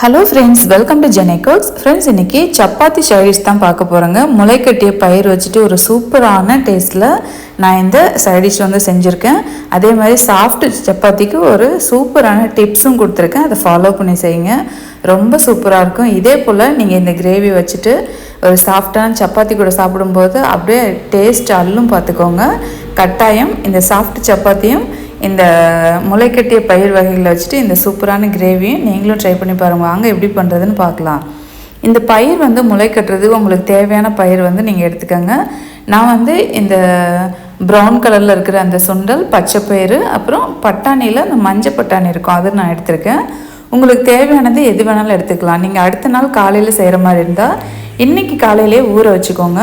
Hello friends welcome to ஜெனேகோக்ஸ் friends இன்னைக்கு chapati side dish தான் பார்க்க போகிறேங்க முளைக்கட்டிய பயிர் வச்சுட்டு ஒரு சூப்பரான டேஸ்ட்டில் நான் இந்த சைடிஷ் வந்து செஞ்சுருக்கேன். அதே மாதிரி சாஃப்ட் சப்பாத்திக்கு ஒரு சூப்பரான டிப்ஸும் கொடுத்துருக்கேன். அதை ஃபாலோ பண்ணி செய்யுங்க. ரொம்ப சூப்பராக இருக்கும். இதே போல் நீங்கள் இந்த கிரேவி வச்சுட்டு ஒரு சாஃப்டான சப்பாத்தி கூட சாப்பிடும்போது அப்படியே டேஸ்ட் அல்லும் பார்த்துக்கோங்க. கட்டாயம் இந்த சாஃப்ட் சப்பாத்தியும் இந்த முளைக்கட்டிய பயிர் வகைகளை வச்சுட்டு இந்த சூப்பரான கிரேவியும் நீங்களும் ட்ரை பண்ணி பாருங்கள் வாங்க எப்படி பண்ணுறதுன்னு பார்க்கலாம். இந்த பயிர் வந்து முளை கட்டுறதுக்கு உங்களுக்கு தேவையான பயிர் வந்து நீங்கள் எடுத்துக்கோங்க. நான் வந்து இந்த ப்ரௌன் கலரில் இருக்கிற அந்த சுண்டல் பச்சை பயிறு அப்புறம் பட்டாணியில் அந்த மஞ்சள் பட்டாணி இருக்கும் அது நான் எடுத்திருக்கேன். உங்களுக்கு தேவையானது எது வேணாலும் எடுத்துக்கலாம். நீங்கள் அடுத்த நாள் காலையில் செய்கிற மாதிரி இருந்தால் இன்றைக்கி காலையிலே ஊற வச்சுக்கோங்க.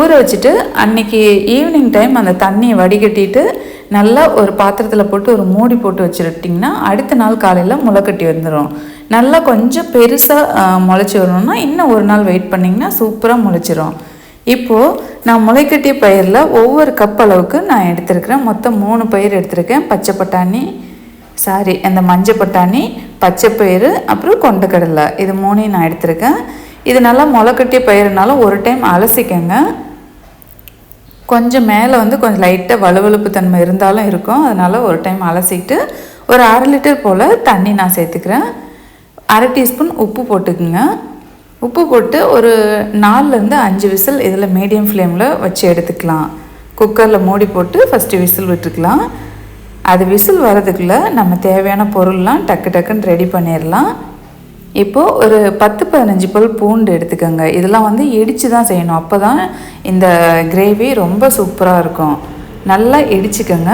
ஊற வச்சுட்டு அன்னைக்கு ஈவினிங் டைம் அந்த தண்ணியை வடிகட்டிட்டு நல்லா ஒரு பாத்திரத்தில் போட்டு ஒரு மூடி போட்டு வச்சுருட்டிங்கன்னா அடுத்த நாள் காலையில் முளைக்கட்டி வந்துடும் நல்லா கொஞ்சம் பெருசாக முளைச்சி வரணும்னா இன்னும் ஒரு நாள் வெயிட் பண்ணிங்கன்னா சூப்பராக முளைச்சிரும். இப்போது நான் முளைக்கட்டிய பயிரில் ஒவ்வொரு கப் அளவுக்கு நான் எடுத்திருக்கிறேன் மொத்தம் மூணு பயிர் எடுத்திருக்கேன். பச்சை பட்டாணி சாரி அந்த மஞ்சள் பட்டாணி பச்சை பயிறு அப்புறம் கொண்டக்கடலை இது மூணையும் நான் எடுத்திருக்கேன். இது நல்லா முளைக்கட்டிய பயிர்னாலும் ஒரு டைம் அலசிக்கங்க. கொஞ்சம் மேலே வந்து கொஞ்சம் லைட்டாக வலுவழுப்பு தன்மை இருந்தாலும் இருக்கும். அதனால் ஒரு டைம் அலசிட்டு ஒரு அரை லிட்டர் போல் தண்ணி நான் சேர்த்துக்கிறேன். அரை டீஸ்பூன் உப்பு போட்டுக்குங்க. உப்பு போட்டு ஒரு நாலுலேருந்து அஞ்சு விசில் இதில் மீடியம் ஃப்ளேமில் வச்சு எடுத்துக்கலாம். குக்கரில் மூடி போட்டு ஃபஸ்ட்டு விசில் விட்டுக்கலாம். அது விசில் வரதுக்குள்ளே நம்ம தேவையான பொருள்லாம் டக்கு டக்குன்னு ரெடி பண்ணிடலாம் இப்போது ஒரு பத்து பதினஞ்சு பல் பூண்டு எடுத்துக்கோங்க. இதெல்லாம் வந்து இடித்து தான் செய்யணும். அப்போ தான் இந்த கிரேவி ரொம்ப சூப்பராக இருக்கும். நல்லா இடிச்சுக்கோங்க.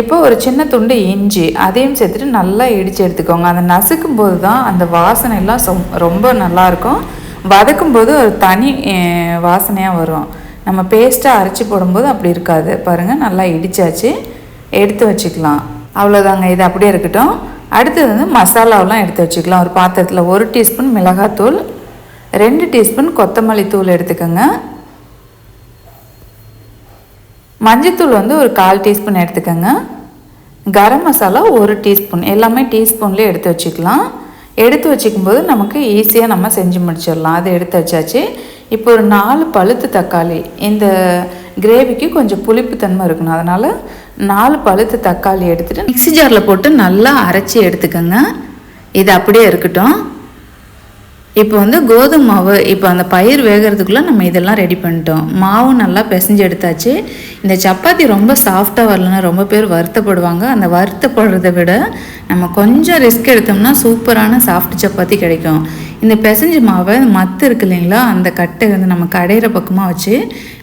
இப்போ ஒரு சின்ன துண்டு இஞ்சி அதையும் சேர்த்துட்டு நல்லா இடித்து எடுத்துக்கோங்க. அதை நசுக்கும் போது தான் அந்த வாசனை எல்லாம் ரொம்ப நல்லாயிருக்கும் வதக்கும் போது ஒரு தனி வாசனையாக வரும். நம்ம பேஸ்ட்டாக அரைச்சி போடும்போது அப்படி இருக்காது. பாருங்கள் நல்லா இடித்தாச்சு எடுத்து வச்சுக்கலாம். அவ்வளோதாங்க இது அப்படியே இருக்கட்டும். அடுத்தது வந்து மசாலாவெலாம் எடுத்து வச்சுக்கலாம். ஒரு பாத்திரத்தில் ஒரு டீஸ்பூன் மிளகாத்தூள் ரெண்டு டீஸ்பூன் கொத்தமல்லி தூள் எடுத்துக்கோங்க. மஞ்சத்தூள் வந்து ஒரு கால் டீஸ்பூன் எடுத்துக்கோங்க. கரம் மசாலா ஒரு டீஸ்பூன். எல்லாமே டீஸ்பூன்லேயே எடுத்து வச்சுக்கலாம். எடுத்து வச்சுக்கும்போது நமக்கு ஈஸியாக நம்ம செஞ்சு முடிச்சிடலாம். அதை எடுத்து வச்சாச்சு. இப்போ ஒரு நாலு பழுத்து தக்காளி. இந்த கிரேவிக்கு கொஞ்சம் புளிப்பு தன்மை இருக்கணும். அதனால் நாலு பழுத்து தக்காளி எடுத்துகிட்டு மிக்ஸி ஜாரில் போட்டு நல்லா அரைச்சி எடுத்துக்கோங்க. இது அப்படியே இருக்கட்டும். இப்போ வந்து கோதுமை மாவு இப்போ அந்த பயிர் வேகிறதுக்குள்ளே நம்ம இதெல்லாம் ரெடி பண்ணிட்டோம். மாவு நல்லா பிசைஞ்சு எடுத்தாச்சு. இந்த சப்பாத்தி ரொம்ப சாஃப்டாக வரலன்னா ரொம்ப பேர் வருத்தப்படுவாங்க. அந்த வருத்தப்படுறதை விட நம்ம கொஞ்சம் ரிஸ்க் எடுத்தோம்னா சூப்பரான சாஃப்ட் சப்பாத்தி கிடைக்கும். இந்த பிசைஞ்சு மாவை மத்து இருக்கு இல்லைங்களா அந்த கட்டை வந்து நம்ம கடையிற பக்கமாக வச்சு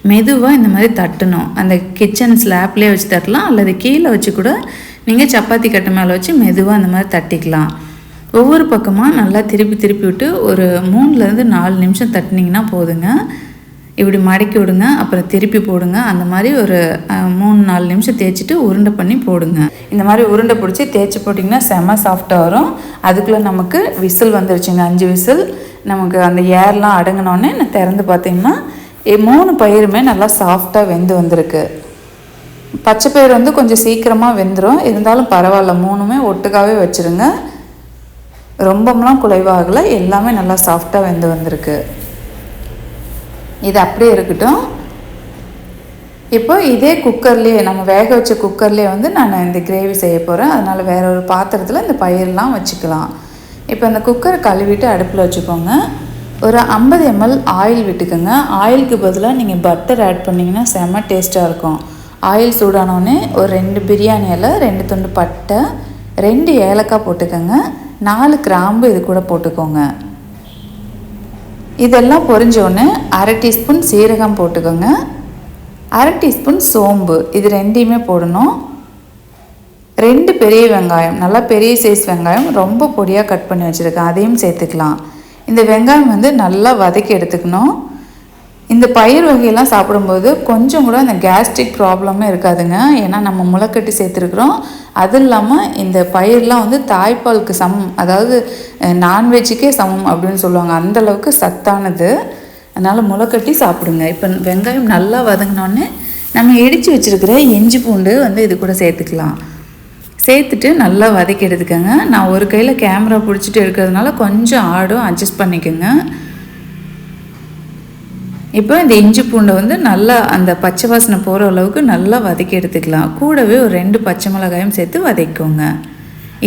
மெதுவாக இந்த மாதிரி தட்டணும். அந்த கிச்சன் ஸ்லாப்லேயே வச்சு தட்டலாம் அல்லது கீழே வச்சு கூட நீங்கள் சப்பாத்தி கட்டை மேலே வச்சு மெதுவாக அந்த மாதிரி தட்டிக்கலாம். ஒவ்வொரு பக்கமாக நல்லா திருப்பி திருப்பி விட்டு ஒரு மூணுலேருந்து நாலு நிமிஷம் தட்டினீங்கன்னா போதுங்க. இப்படி மடக்கி விடுங்க அப்புறம் திருப்பி போடுங்க. அந்த மாதிரி ஒரு மூணு நாலு நிமிஷம் தேய்ச்சிட்டு உருண்டை பண்ணி போடுங்க. இந்த மாதிரி உருண்டை பிடிச்சி தேய்ச்சி போட்டிங்கன்னா செம சாஃப்டாக வரும். அதுக்குள்ளே நமக்கு விசில் வந்துருச்சுங்க. அஞ்சு விசில். நமக்கு அந்த ஏர்லாம் அடங்கினோடனே நான் திறந்து பார்த்தீங்கன்னா மூணு பயிருமே நல்லா சாஃப்டாக வெந்து வந்திருக்கு. பச்சை பயிர் வந்து கொஞ்சம் சீக்கிரமாக வெந்துடும் இருந்தாலும் பரவாயில்ல மூணுமே ஒட்டுக்காவே வச்சுருங்க. ரொம்பலாம் குலைவாகலை. எல்லாமே நல்லா சாஃப்டாக வெந்து வந்திருக்கு. இது அப்படியே இருக்கட்டும். இப்போ இதே குக்கர்லேயே நம்ம வேக வச்ச குக்கர்லேயே வந்து நான் இந்த கிரேவி செய்ய போகிறேன் அதனால் வேற ஒரு பாத்திரத்தில் இந்த பயிரெலாம் வச்சுக்கலாம். இப்போ அந்த குக்கரை கழுவிட்டு அடுப்பில் வச்சுக்கோங்க. ஒரு ஐம்பது எம்எல் ஆயில் விட்டுக்கோங்க. ஆயிலுக்கு பதிலாக நீங்கள் பட்டர் ஆட் பண்ணிங்கன்னா செம்ம டேஸ்ட்டாக இருக்கும். ஆயில் சூடானோடனே ஒரு ரெண்டு பிரியாணி இலை ரெண்டு துண்டு பட்டை ரெண்டு ஏலக்காய் போட்டுக்கோங்க. நாலு கிராம்பு இது கூட போட்டுக்கோங்க. இதெல்லாம் பொரிஞ்ச அரை டீஸ்பூன் சீரகம் போட்டுக்கோங்க. அரை டீஸ்பூன் சோம்பு இது ரெண்டையுமே போடணும். ரெண்டு பெரிய வெங்காயம் நல்லா பெரிய சைஸ் வெங்காயம் ரொம்ப பொடியாக கட் பண்ணி வச்சுருக்கேன். அதையும் சேர்த்துக்கலாம். இந்த வெங்காயம் வந்து நல்லா வதக்கி எடுத்துக்கணும். இந்த பயிர் வகையெல்லாம் சாப்பிடும்போது கொஞ்சம் கூட அந்த கேஸ்ட்ரிக் ப்ராப்ளமே இருக்காதுங்க. ஏன்னா நம்ம முளைக்கட்டி சேர்த்துருக்குறோம். அது இல்லாமல் இந்த பயிர்லாம் வந்து தாய்ப்பாலுக்கு சமம். அதாவது நான்வெஜ்ஜுக்கே சமம் அப்படின்னு சொல்லுவாங்க. அந்த அளவுக்கு சத்தானது. அதனால் முளைக்கட்டி சாப்பிடுங்க. இப்போ வெங்காயம் நல்லா வதங்கினோடனே நம்ம இடித்து வச்சுருக்கிற இஞ்சி பூண்டு வந்து இது கூட சேர்த்துக்கலாம். சேர்த்துட்டு நல்லா வதக்கி எடுத்துக்கோங்க. நான் ஒரு கையில் கேமரா பிடிச்சிட்டு இருக்கிறதுனால கொஞ்சம் ஆடும் அட்ஜஸ்ட் பண்ணிக்கோங்க. இப்போ இந்த இஞ்சி பூண்டை வந்து நல்லா அந்த பச்சை வாசனை போகிற அளவுக்கு நல்லா வதக்கி எடுத்துக்கலாம். கூடவே ஒரு ரெண்டு பச்சை மிளகாயும் சேர்த்து வதக்கிக்கோங்க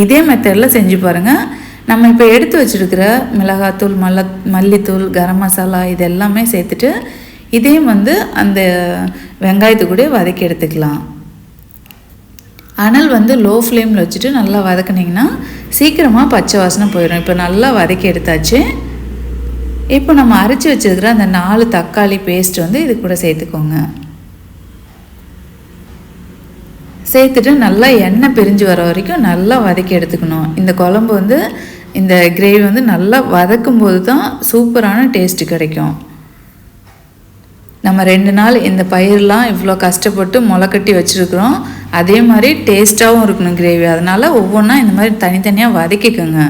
இதே மெத்தடில் செஞ்சு பாருங்கள் நம்ம இப்போ எடுத்து வச்சுருக்கிற மிளகாத்தூள் மல்ல மல்லித்தூள் கரம் மசாலா இது எல்லாமே சேர்த்துட்டு இதையும் வந்து அந்த வெங்காயத்து கூட வதக்கி எடுத்துக்கலாம். அனல் வந்து லோ ஃப்ளேமில் வச்சுட்டு நல்லா வதக்குனிங்கன்னா சீக்கிரமாக பச்சை வாசனை போயிடும். இப்போ நல்லா வதக்கி எடுத்தாச்சு. இப்போ நம்ம அரைச்சி வச்சுருக்கிற அந்த நாலு தக்காளி பேஸ்ட் வந்து இது கூட சேர்த்துக்கோங்க. சேர்த்துட்டு நல்லா எண்ணெய் பிரிஞ்சு வர வரைக்கும் நல்லா வதக்கி எடுத்துக்கணும். இந்த குழம்பு வந்து இந்த கிரேவி வந்து நல்லா வதக்கும் போது தான் சூப்பரான டேஸ்ட்டு கிடைக்கும். நம்ம ரெண்டு நாள் இந்த பயிரெலாம் இவ்வளோ கஷ்டப்பட்டு முளைக்கட்டி வச்சுருக்குறோம். அதே மாதிரி டேஸ்ட்டாகவும் இருக்கணும் கிரேவி அதனால் ஒவ்வொன்றா இந்த மாதிரி தனித்தனியாக வதக்கிக்கோங்க.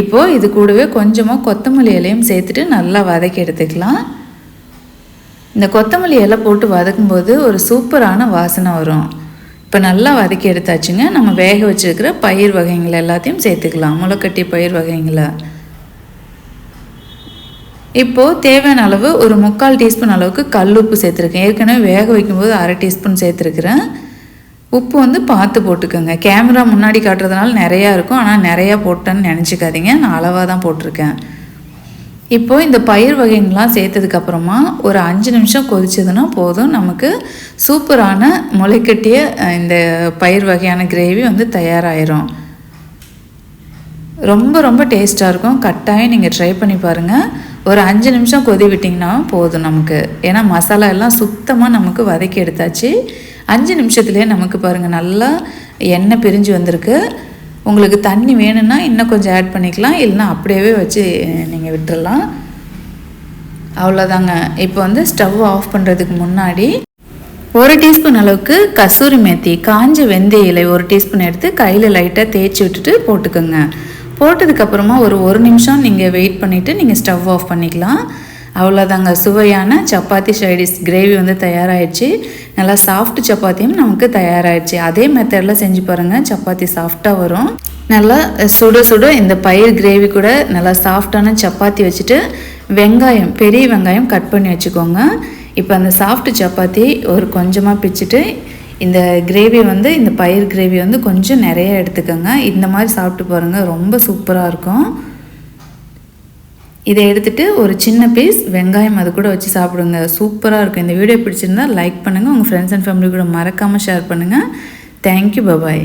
இப்போது இது கூடவே கொஞ்சமாக கொத்தமல்லி இலையும் சேர்த்துட்டு நல்லா வதக்கி எடுத்துக்கலாம். இந்த கொத்தமல்லி இலை போட்டு வதக்கும்போது ஒரு சூப்பரான வாசனை வரும். இப்போ நல்லா வதக்கி எடுத்தாச்சுங்க. நம்ம வேக வச்சுருக்கிற பயிர் வகைங்களை எல்லாத்தையும் சேர்த்துக்கலாம். முளைக்கட்டி பயிர் வகைங்களை இப்போது தேவையான அளவு ஒரு முக்கால் டீஸ்பூன் அளவுக்கு கல் உப்பு சேர்த்துருக்கேன். ஏற்கனவே வேக வைக்கும்போது அரை டீஸ்பூன் சேர்த்துருக்குறேன். உப்பு வந்து பார்த்து போட்டுக்கோங்க. கேமரா முன்னாடி காட்டுறதுனால நிறையா இருக்கும். ஆனால் நிறையா போட்டேன்னு நினச்சிக்காதீங்க. நான் அளவாக தான் போட்டிருக்கேன். இப்போது இந்த பயிர் வகைங்கள்லாம் சேர்த்ததுக்கப்புறமா ஒரு அஞ்சு நிமிஷம் கொதிச்சதுன்னா போதும். நமக்கு சூப்பரான முளைக்கட்டிய இந்த பயிர் வகையான கிரேவி வந்து தயாராகிரும் ரொம்ப ரொம்ப டேஸ்ட்டாக இருக்கும். கட்டாயம் நீங்கள் ட்ரை பண்ணி பாருங்கள் ஒரு அஞ்சு நிமிஷம் கொதி விட்டிங்கன்னா போதும் நமக்கு. ஏன்னா மசாலா எல்லாம் சுத்தமாக நமக்கு வதக்கி எடுத்தாச்சு. அஞ்சு நிமிஷத்துலேயே நமக்கு பாருங்கள் நல்லா எண்ணெய் பிரிஞ்சு வந்திருக்கு. உங்களுக்கு தண்ணி வேணும்னா இன்னும் கொஞ்சம் ஆட் பண்ணிக்கலாம். இல்லைனா அப்படியே வச்சு நீங்கள் விட்டுறலாம். அவ்வளோதாங்க இப்போ வந்து ஸ்டவ் ஆஃப் பண்ணுறதுக்கு முன்னாடி ஒரு டீஸ்பூன் அளவுக்கு கசூரி மேத்தி காஞ்ச வெந்தய இலை ஒரு டீஸ்பூன் எடுத்து கையில் லைட்டாக தேய்ச்சி விட்டுட்டு போட்டுக்கோங்க. போட்டதுக்கப்புறமா ஒரு ஒரு நிமிஷம் நீங்கள் வெயிட் பண்ணிவிட்டு நீங்கள் ஸ்டவ் ஆஃப் பண்ணிக்கலாம். அவ்வளோதாங்க சுவையான சப்பாத்தி ஷைடிஸ் கிரேவி வந்து தயாராகிடுச்சு நல்லா சாஃப்ட் சப்பாத்தியும் நமக்கு தயாராகிடுச்சு அதே மெத்தடில் செஞ்சு பாருங்கள் சப்பாத்தி சாஃப்டாக வரும். நல்லா சுட சுட இந்த பயிர் கிரேவி கூட நல்லா சாஃப்டான சப்பாத்தி வச்சுட்டு வெங்காயம் பெரிய வெங்காயம் கட் பண்ணி வச்சுக்கோங்க. இப்போ அந்த சாஃப்ட் சப்பாத்தி ஒரு கொஞ்சமாக பிச்சுட்டு இந்த கிரேவி வந்து இந்த பயிர் கிரேவி வந்து கொஞ்சம் நிறைய எடுத்துக்கோங்க. இந்த மாதிரி சாப்பிட்டு பாருங்கள் ரொம்ப சூப்பராக இருக்கும். இதை எடுத்துகிட்டு ஒரு சின்ன பீஸ் வெங்காயம் அது கூட வச்சு சாப்பிடுங்க. சூப்பராக இருக்கும். இந்த வீடியோ பிடிச்சிருந்தா லைக் பண்ணுங்கள் உங்கள் ஃப்ரெண்ட்ஸ் அண்ட் ஃபேமிலி கூட மறக்காமல் ஷேர் பண்ணுங்கள் தேங்க்யூ பபாய்